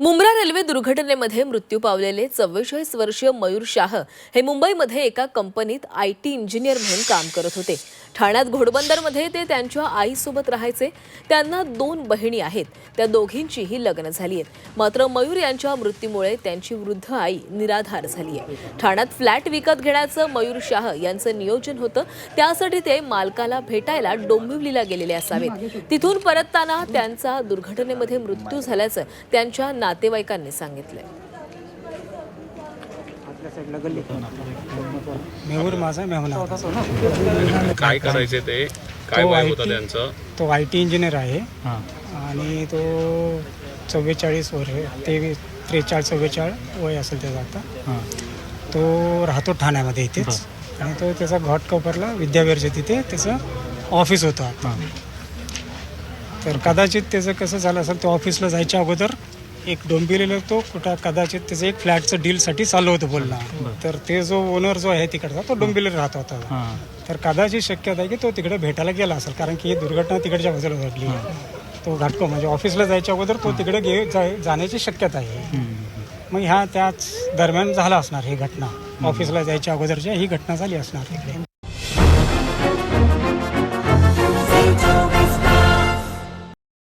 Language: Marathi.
मुंब्रा रेल्वे दुर्घटनेमध्ये मृत्यू पावलेले चव्वेचाळीस वर्षीय मयूर शाह हे मुंबईमध्ये एका कंपनीत आय टी इंजिनियर म्हणून काम करत होते. ठाण्यात घोडबंदरमध्ये ते त्यांच्या आईसोबत राहायचे. त्यांना दोन बहिणी आहेत. त्या दोघींचीही लग्न झाली आहेत. मात्र मयूर यांच्या मृत्यूमुळे त्यांची वृद्ध आई निराधार झाली आहे. ठाण्यात फ्लॅट विकत घेण्याचं मयूर शाह यांचं नियोजन होतं. त्यासाठी ते मालकाला भेटायला डोंबिवलीला गेलेले असावेत. तिथून परतताना त्यांचा दुर्घटनेमध्ये मृत्यू झाल्याचं त्यांच्या नातेवाईकांनी सांगितलं मेहूर माझा मेहना काय करायचे ते? काय वय होतं त्यांचं? तो आय टी इंजिनियर आहे. आणि तो चव्वेचाळीस वर्ष तेवीस त्रेचाळीस चव्वेचाळीस वय असेल त्याचं आता. तो राहतो ठाण्यामध्ये इथेच. आणि तो त्याचा घॉट कोपरला तिथे त्याचं ऑफिस होतं आता. तर कदाचित त्याचं कसं झालं असेल तो ऑफिसला जायच्या अगोदर एक डोंबिवलीला तो कुठं कदाचित त्याचं एक फ्लॅटचं डीलसाठी चालू होतं बोलणं. तर ते जो ओनर जो आहे तिकडचा तो डोंबिवलीला राहत होता तर कदाचित शक्यता आहे की तो तिकडे भेटायला गेला असेल कारण की ही दुर्घटना तिकडच्या बाजूला घडली. तो घाटको म्हणजे ऑफिसला जायच्या अगोदर तो तिकडे गे जाण्याची शक्यता आहे. मग ह्या त्याच दरम्यान झाला असणार ही घटना. ऑफिसला जायच्या अगोदरच्या ही घटना झाली असणार तिकडे.